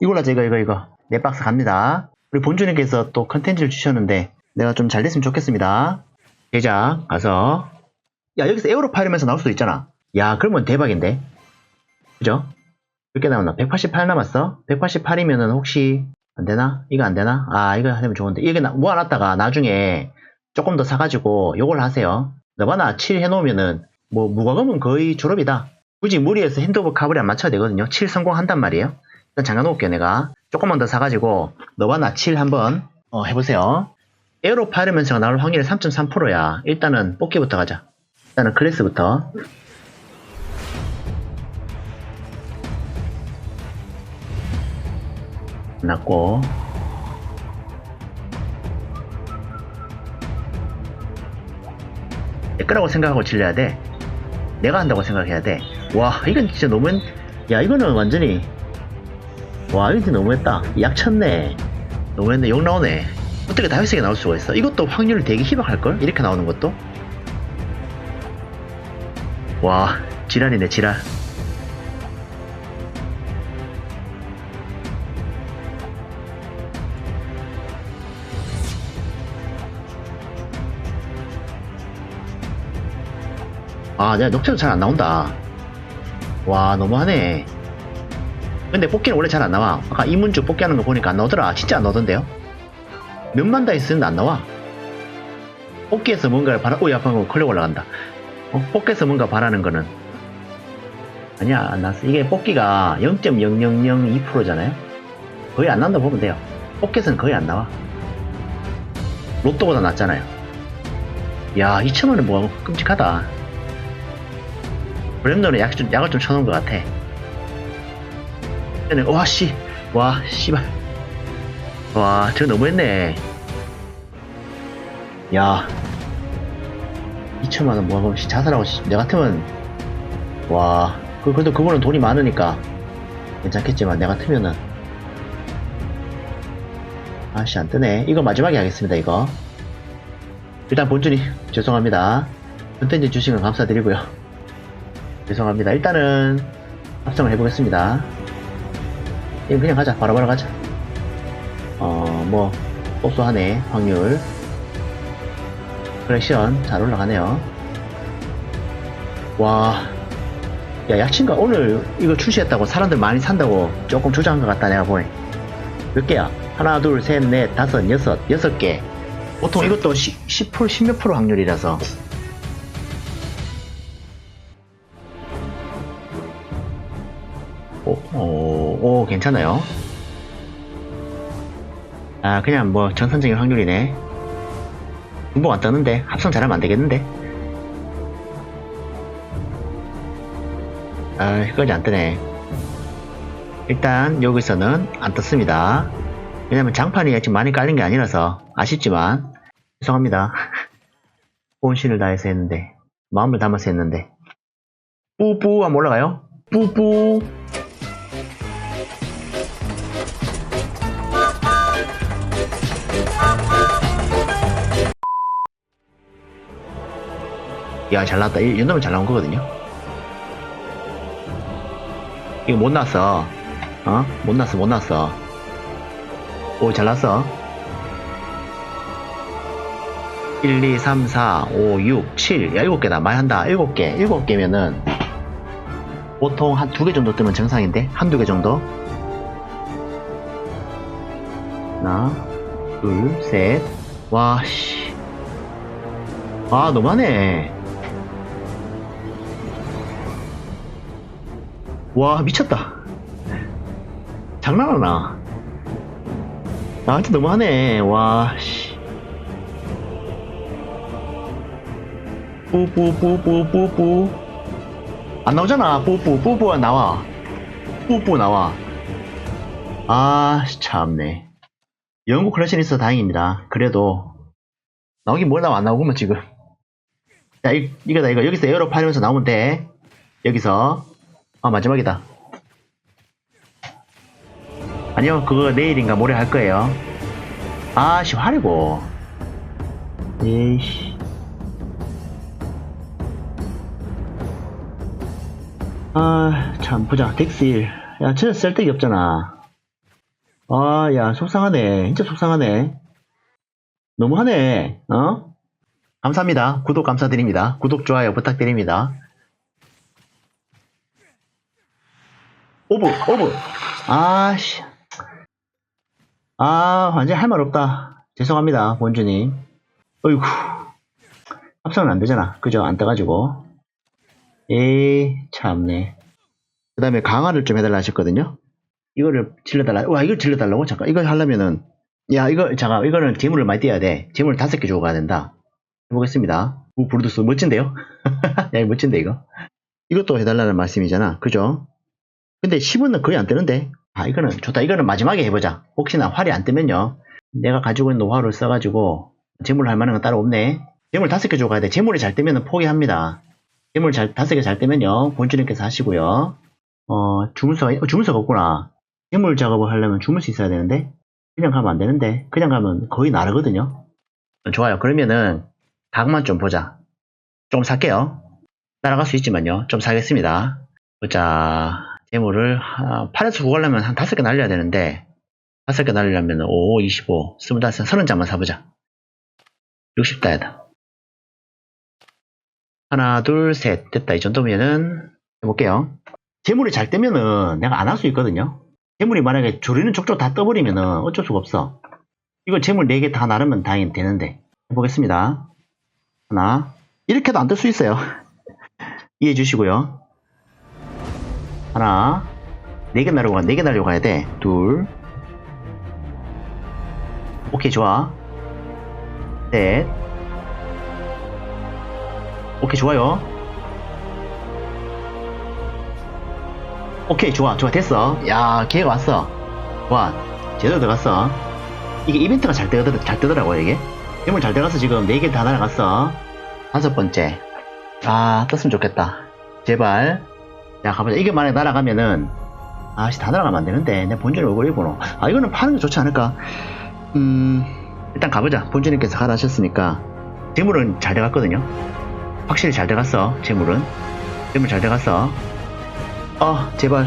이걸로 이거, 이거, 이거. 네 박스 갑니다. 우리 본주님께서 또 컨텐츠를 주셨는데, 내가 좀 잘 됐으면 좋겠습니다. 제작, 가서. 야, 여기서 에어로 파이르면서 나올 수도 있잖아. 야, 그러면 대박인데. 그죠? 몇개 남았나? 188 남았어? 188이면은 혹시, 안 되나? 이거 안 되나? 아, 이거 하면 좋은데. 이게 나- 모아놨다가 나중에 조금 더 사가지고 요걸 하세요. 너바나 7 해놓으면은, 뭐, 무과금은 거의 졸업이다. 굳이 무리해서 핸드오버 카블이 안 맞춰야 되거든요. 7 성공한단 말이에요. 잠깐 놓을게요, 내가. 조금만 더 사가지고, 너바나 7 한번, 어, 해보세요. 에어로 파이르면서가 나올 확률이 3.3%야. 일단은 뽑기부터 가자. 일단은 클래스부터. 났고. 내 거라고 생각하고 질려야 돼. 내가 한다고 생각해야 돼. 와, 이건 진짜 너무, 야, 이거는 완전히, 와, 진짜 너무했다. 약 쳤네. 너무했네. 욕 나오네. 어떻게 다혈색이 나올 수가 있어? 이것도 확률이 되게 희박할걸? 이렇게 나오는 것도? 와, 지랄이네, 지랄. 아, 내가 녹차도 잘 안 나온다. 와, 너무하네. 근데 뽑기는 원래 잘 안 나와. 아까 이문주 뽑기 하는 거 보니까 안 나오더라. 진짜 안 나오던데요? 몇만 다이스는 안 나와. 뽑기에서 뭔가를 바라, 오야, 방금 컬렉 올라간다. 어, 뽑기에서 뭔가 바라는 거는. 아니야, 안 나왔어. 이게 뽑기가 0.0002%잖아요? 거의 안 나온다 보면 돼요. 뽑기에서는 거의 안 나와. 로또보다 낫잖아요. 야, 2천원은 뭐, 끔찍하다. 브랜드는 약을 좀 쳐놓은 것 같아. 얘는, 와, 씨. 와, 씨발. 와, 저거 너무했네. 야. 2천만원 모아보면 씨, 자살하고, 씨, 내 같으면, 와. 그, 그래도 그거는 돈이 많으니까 괜찮겠지만, 내 같으면은. 아씨, 안 뜨네. 이거 마지막에 하겠습니다, 이거. 일단 본준이, 죄송합니다. 컨텐츠 주신 건 감사드리고요. 죄송합니다. 일단은 합성을 해보겠습니다. 이거 그냥 가자. 바로바로 가자. 어, 뭐, 소소하네. 확률. 컬렉션 잘 올라가네요. 와. 야, 약친가 오늘 이거 출시했다고 사람들 많이 산다고 조금 주장한 것 같다, 내가 보니. 몇 개야? 하나, 둘, 셋, 넷, 다섯, 여섯, 여섯 개. 보통 이것도 10, 10%, 10몇 프로 확률이라서. 오, 오, 오, 괜찮아요. 아, 그냥 뭐 전선적인 확률이네. 분봉 안 뜨는데 합성 잘하면 안 되겠는데? 아, 그건 안 뜨네. 일단 여기서는 안 떴습니다. 왜냐면 장판이 지금 많이 깔린 게 아니라서 아쉽지만 죄송합니다. 본신을 다해서 했는데 마음을 담아서 했는데 뿌뿌 한번 올라가요? 뿌뿌 야, 잘 나왔다. 이 정도면 잘 나온 거거든요. 이거 못 났어. 어? 못 났어, 못 났어. 오, 잘 났어. 1, 2, 3, 4, 5, 6, 7. 야, 7개다. 많이 한다. 7개. 7개면은, 보통 한 두 개 정도 뜨면 정상인데? 한두 개 정도? 하나, 둘, 셋. 와, 씨. 아, 너무하네. 와 미쳤다. 장난하나? 나한테 너무하네. 와씨. 뿌뿌뿌뿌뿌뿌 안 나오잖아. 뿌뿌가 나와. 뿌뿌 나와. 아 참네. 영국 클래식이 있어 다행입니다. 그래도 나오긴 뭘 나와 안 나오구만 지금. 자 이, 이거다 이거. 여기서 에어로 파면서 나오면 돼. 여기서 아 마지막이다 아니요 그거 내일인가 모레 할 거예요 아씨 화리고 에이씨 아 참 보자 덱스 1야 전혀 쓸데기 없잖아 아, 야, 속상하네. 진짜 속상하네. 너무하네. 어? 감사합니다. 구독 감사드립니다. 구독, 좋아요 부탁드립니다. 오브, 오브. 아, 씨. 아, 완전 할말 없다. 죄송합니다, 본주님. 어이구. 합성은 안 되잖아. 그죠? 안 떠가지고. 에이, 참네. 그 다음에 강화를 좀 해달라 하셨거든요. 이거를 질러달라. 와, 이걸 질러달라고? 잠깐, 이걸 하려면은, 야, 이거, 잠깐, 이거는 재물을 많이 떼야 돼. 재물 다섯 개 주고 가야 된다. 해보겠습니다. 오, 브루드스, 멋진데요? 야, 이거 멋진데, 이거? 이것도 해달라는 말씀이잖아. 그죠? 근데 10은 거의 안 뜨는데? 아, 이거는 좋다. 이거는 마지막에 해보자. 혹시나 활이 안 뜨면요. 내가 가지고 있는 노하우를 써가지고, 재물 할 만한 건 따로 없네. 재물 다섯 개 주고 가야 돼. 재물이 잘 뜨면 포기합니다. 재물 잘, 다섯 개 잘 뜨면요. 본주님께서 하시고요. 어, 주문서가, 어, 주문서가 없구나. 재물 작업을 하려면 주문서 있어야 되는데, 그냥 가면 안 되는데, 그냥 가면 거의 나르거든요. 좋아요. 그러면은, 각만 좀 보자. 좀 살게요. 따라갈 수 있지만요. 좀 사겠습니다. 보자. 재물을, 아, 8에서 9 가려면 한 5개 날려야 되는데, 5개 날리려면 5, 25, 25, 30장만 사보자. 60다이다. 하나, 둘, 셋. 됐다. 이 정도면은, 해볼게요. 재물이 잘 뜨면은 내가 안 할 수 있거든요. 재물이 만약에 조리는 족족 다 떠버리면은 어쩔 수가 없어. 이거 재물 4개 다 나르면 당연히 되는데. 해보겠습니다. 하나. 이렇게도 안 뜰 수 있어요. 이해해 주시고요. 하나. 4개 나르고 가, 4개 나르고 가야 돼. 둘. 오케이, 좋아. 셋. 오케이, 좋아요. 오케이 좋아 좋아 됐어 야 기회가 왔어 와 제대로 들어갔어 이게 이벤트가 잘, 뜨더, 잘 뜨더라고 이게 힘을 잘 들어가서 지금 4개 다 날아갔어 다섯 번째 아 떴으면 좋겠다 제발 야 가보자 이게 만약에 날아가면은 아씨 다 날아가면 안 되는데 내 본전을 얼굴 입고노 아 이거는 파는 게 좋지 않을까 음 일단 가보자 본주님께서 하라 하셨으니까 재물은 잘 돼갔거든요 확실히 잘 돼갔어 재물은 재물 잘 돼갔어 아, 제발.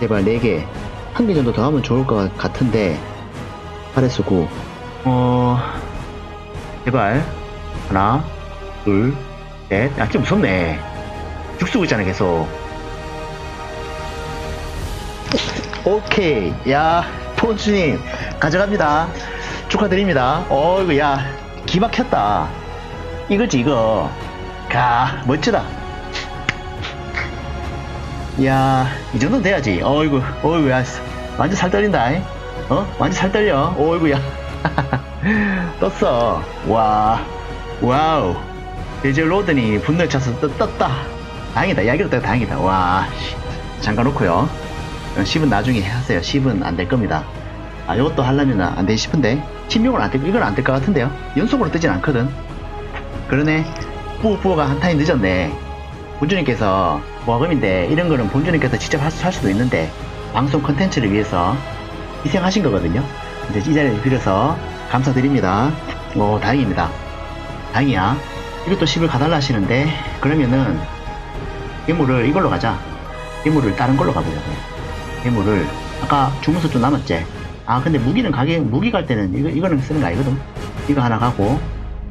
제발, 4개. 한 개 정도 더 하면 좋을 것 같은데. 8에서 9. 어, 제발. 하나, 둘, 셋. 아, 좀 무섭네. 죽 쓰고 있잖아, 계속. 오케이. 야, 폰주님, 가져갑니다. 축하드립니다. 어이구, 야, 기막혔다. 이거지, 이거. 가, 멋지다. 이야, 이 정도는 돼야지. 어이구, 어이구, 야, 완전 살 떨린다. 잉? 어? 완전 살 떨려. 어이구, 야. 떴어. 와, 와우. 이제 로드니 분노에 차서 떴, 떴다. 다행이다. 이야기로 딱 다행이다. 와, 씨. 잠깐 놓고요. 10은 나중에 하세요. 10은 안 될 겁니다. 아, 이것도 하려면 안 되지 싶은데. 16은 안 될, 이건 안 될 것 같은데요. 연속으로 뜨진 않거든. 그러네. 뿌뿌가 한 타임 늦었네. 본주님께서 모금인데 이런 거는 본주님께서 직접 할, 수- 할 수도 있는데 방송 컨텐츠를 위해서 희생하신 거거든요. 이제 이 자리를 빌어서 감사드립니다. 오 다행입니다. 다행이야. 이것도 10을 가달라 하시는데 그러면은 괴물을 이걸로 가자. 괴물을 다른 걸로 가보자. 괴물을 아까 주문서 좀 남았지? 아 근데 무기는 가게 무기 갈 때는 이거 이거는 쓰는 거 아니거든. 이거 하나 가고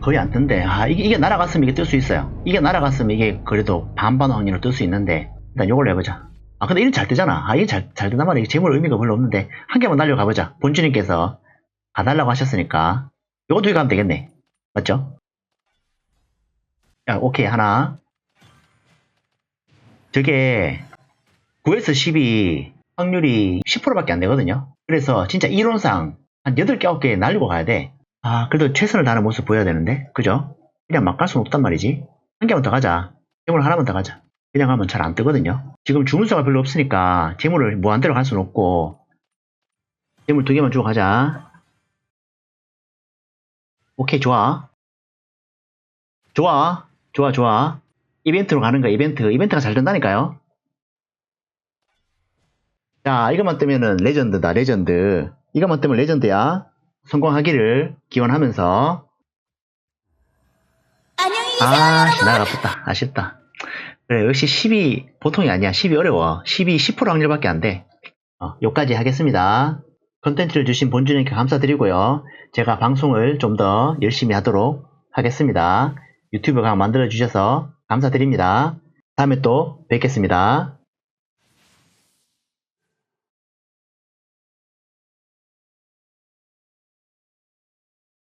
거의 안 뜬대. 아, 이게, 이게 날아갔으면 이게 뜰 수 있어요. 이게 날아갔으면 이게 그래도 반반 확률로 뜰 수 있는데, 일단 요걸로 해보자. 아, 근데 이게 잘 뜨잖아. 아, 이게 잘, 잘 뜨단 말이야. 재물 의미가 별로 없는데, 한 개만 날려가보자. 본주님께서 가달라고 하셨으니까, 요거 두 개 가면 되겠네. 맞죠? 야, 오케이. 하나. 저게, 9에서 10이 확률이 10%밖에 안 되거든요. 그래서 진짜 이론상 한 8개, 9개 날리고 가야 돼. 아, 그래도 최선을 다하는 모습 보여야 되는데, 그죠? 그냥 막 갈 수는 없단 말이지. 한 개만 더 가자. 재물 하나만 더 가자. 그냥 하면 잘 안 뜨거든요. 지금 주문서가 별로 없으니까 재물을 무한대로 갈 수는 없고, 재물 두 개만 주고 가자. 오케이, 좋아. 좋아. 좋아, 좋아. 이벤트로 가는 거야, 이벤트. 이벤트가 잘 된다니까요. 자, 이것만 뜨면은 레전드다, 레전드. 이것만 뜨면 레전드야. 성공하기를 기원하면서 아. 날 아프다. 아쉽다. 그래, 역시 10이 보통이 아니야. 10이 어려워. 10이 10% 확률밖에 안 돼. 어, 요까지 하겠습니다. 컨텐츠를 주신 본주님께 감사드리고요. 제가 방송을 좀 더 열심히 하도록 하겠습니다. 유튜브 강 만들어 주셔서 감사드립니다. 다음에 또 뵙겠습니다.